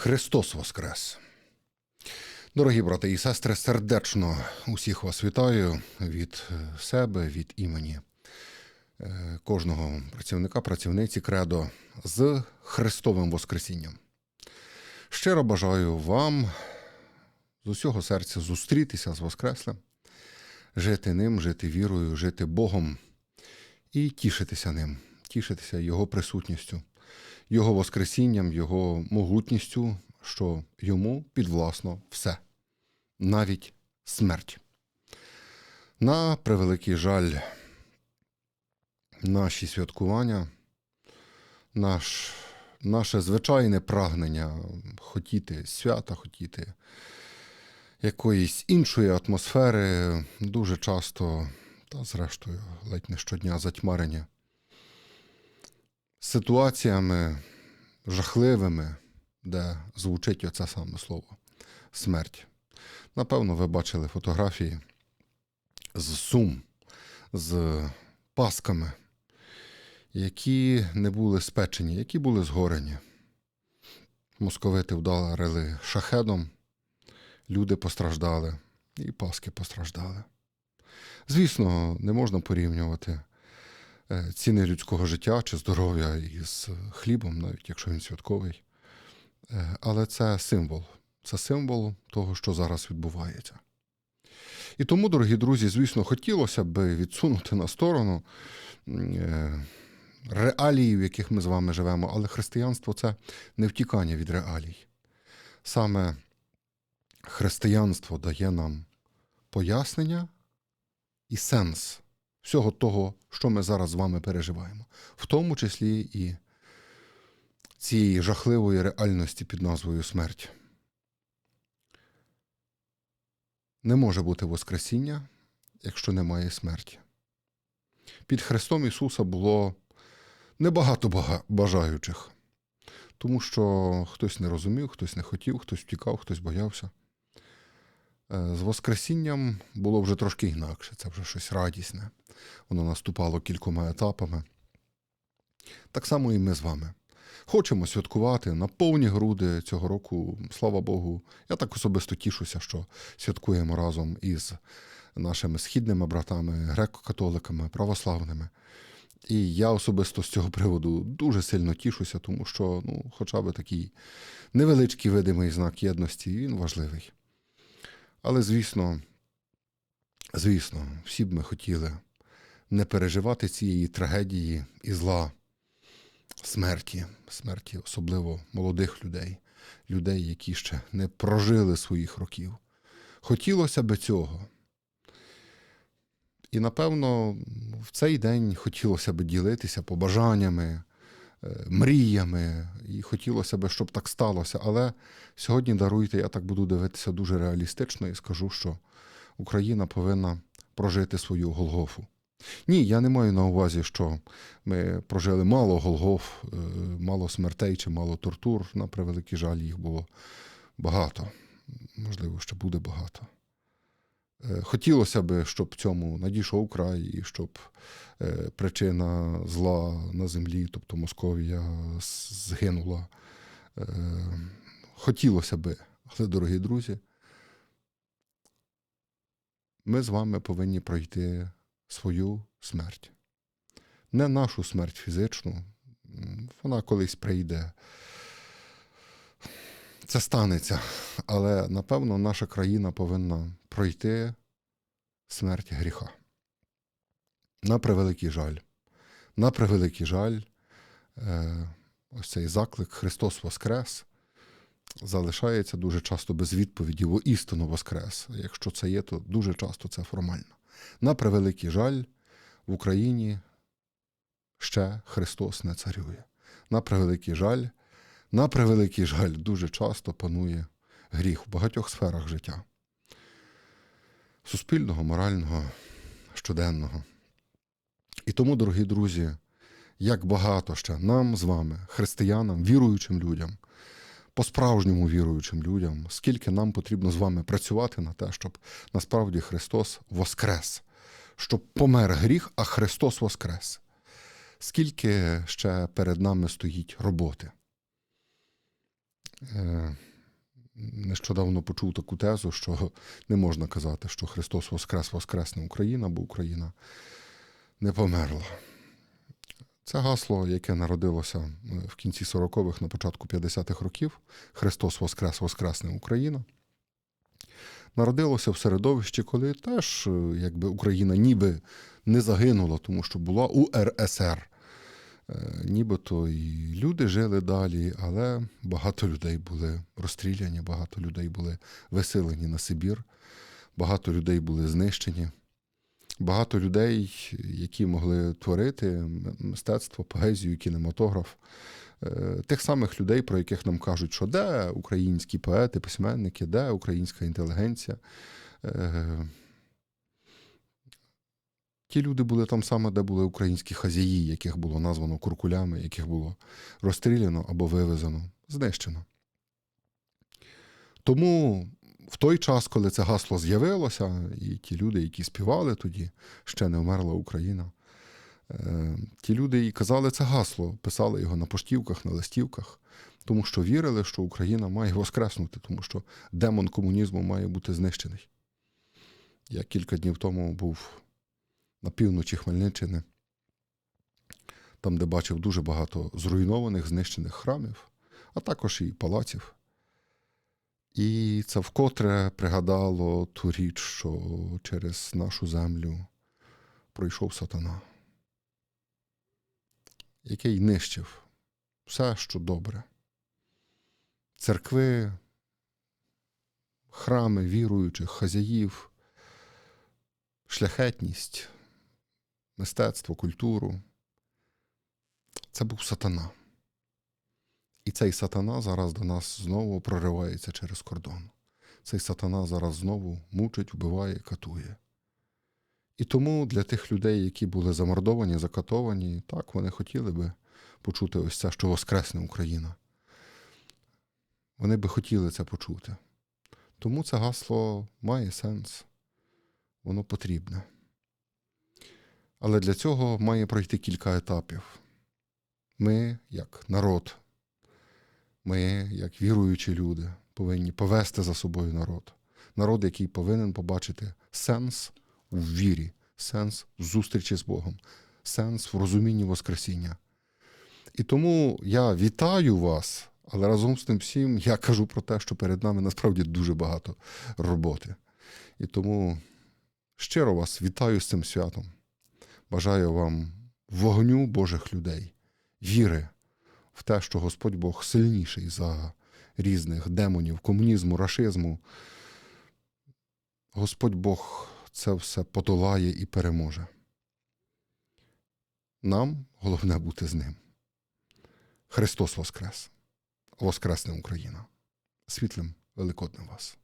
Христос Воскрес! Дорогі брати і сестри, сердечно усіх вас вітаю від е, себе, від імені е, кожного працівника, працівниці Кредо з Христовим Воскресінням. Щиро бажаю вам з усього серця зустрітися з Воскреслим, жити ним, жити вірою, жити Богом і тішитися ним, тішитися Його присутністю, Його Воскресінням, Його могутністю, що йому підвласно все, навіть смерть. На превеликий жаль, наші святкування, наш, наше звичайне прагнення хотіти свята, хотіти якоїсь іншої атмосфери, дуже часто, та зрештою, ледь не щодня затьмарення ситуаціями жахливими, де звучить оце саме слово смерть. Напевно, ви бачили фотографії з сум, з пасками, які не були спечені, які були згорені. Московити вдарили шахедом, люди постраждали, і паски постраждали. Звісно, не можна порівнювати ціни людського життя чи здоров'я із хлібом, навіть якщо він святковий. Е, Але це символ. Це символ того, що зараз відбувається. І тому, дорогі друзі, звісно, хотілося б відсунути на сторону е, реалії, в яких ми з вами живемо, але християнство це не втікання від реалій. Саме християнство дає нам пояснення і сенс всього того, що ми зараз з вами переживаємо, в тому числі і цієї жахливої реальності під назвою смерть. Не може бути Воскресіння, якщо немає смерті. Під Христом Ісуса було небагато бажаючих, тому що хтось не розумів, хтось не хотів, хтось втікав, хтось боявся. Е, З Воскресінням було вже трошки інакше, це вже щось радісне. Воно наступало кількома етапами. Так само і ми з вами. Хочемо святкувати на повні груди цього року, слава Богу. Я так особисто тішуся, що святкуємо разом із нашими східними братами, греко-католиками, православними. І я особисто з цього приводу дуже сильно тішуся, тому що ну, хоча б такий невеличкий видимий знак єдності, він важливий. Але, звісно, звісно, всі б ми хотіли не переживати цієї трагедії і зла смерті, смерті особливо молодих людей, людей, які ще не прожили своїх років. Хотілося би цього. І, напевно, в цей день хотілося б ділитися побажаннями, мріями, і хотілося б, щоб так сталося. Але сьогодні даруйте, я так буду дивитися дуже реалістично і скажу, що Україна повинна прожити свою Голгофу. Ні, я не маю на увазі, що ми прожили мало Голгоф, е, мало смертей чи мало тортур. На превеликий жаль, їх було багато. Можливо, ще буде багато. Е, Хотілося б, щоб цьому надійшов край, і щоб е, причина зла на землі, тобто Московія, згинула. Е, Хотілося би, але, дорогі друзі, ми з вами повинні пройти свою смерть. Не нашу смерть фізичну, вона колись прийде. Це станеться, але напевно наша країна повинна пройти смерть гріха. На превеликий жаль. На превеликий жаль, е, ось цей заклик Христос Воскрес залишається дуже часто без відповіді, бо істину Воскрес. Якщо це є, то дуже часто це формально. На превеликий жаль, в Україні ще Христос не царює. На превеликий жаль, на превеликий жаль, дуже часто панує гріх в багатьох сферах життя. Суспільного, морального, щоденного. І тому, дорогі друзі, як багато ще нам з вами, християнам, віруючим людям, по-справжньому віруючим людям, скільки нам потрібно з вами працювати на те, щоб насправді Христос воскрес, щоб помер гріх, а Христос воскрес. Скільки ще перед нами стоїть роботи. Е, Нещодавно почув таку тезу, що не можна казати, що Христос Воскрес, Воскресне Україна, бо Україна не померла. Це гасло, яке народилося е, в кінці 40-х, на початку 50-х років Христос Воскрес, Воскресне Україна. Народилося в середовищі, коли теж е, якби Україна ніби не загинула, тому що була УРСР. Е, Нібито і люди жили далі, але багато людей були розстріляні, багато людей були виселені на Сибір, багато людей були знищені. Багато людей, які могли творити мистецтво, поезію, кінематограф, е, тих самих людей, про яких нам кажуть, що де українські поети, письменники, де українська інтелігенція. Ті люди були там саме, де були українські хазяї, яких було названо куркулями, яких було розстріляно або вивезено, знищено. Тому в той час, коли це гасло з'явилося, і ті люди, які співали тоді, ще не вмерла Україна, е, ті люди і казали це гасло, писали його на поштівках, на листівках, тому що вірили, що Україна має воскреснути, тому що демон комунізму має бути знищений. Я кілька днів тому був на півночі Хмельниччини, там, де бачив дуже багато зруйнованих, знищених храмів, а також і палаців. І це вкотре пригадало ту річ, що через нашу землю пройшов сатана, який нищив все, що добре. Церкви, храми віруючих, хазяїв, шляхетність, мистецтво, культуру. Це був сатана. І цей сатана зараз до нас знову проривається через кордон. Цей сатана зараз знову мучить, вбиває, катує. І тому для тих людей, які були замордовані, закатовані, так, вони хотіли би почути ось це, що Воскресне Україна. Вони би хотіли це почути. Тому це гасло має сенс, воно потрібне. Але для цього має пройти кілька етапів. Ми, як народ, ми, як віруючі люди, повинні повести за собою народ. Народ, який повинен побачити сенс в вірі, сенс в зустрічі з Богом, сенс в розумінні Воскресіння. І тому я вітаю вас, але разом з тим всім я кажу про те, що перед нами насправді дуже багато роботи. І тому щиро вас вітаю з цим святом. Бажаю вам вогню Божих людей, віри в те, що Господь Бог сильніший за різних демонів, комунізму, рашизму. Господь Бог це все подолає і переможе. Нам головне бути з ним. Христос Воскрес! Воскресне Україна! Світлим Великоднем вас!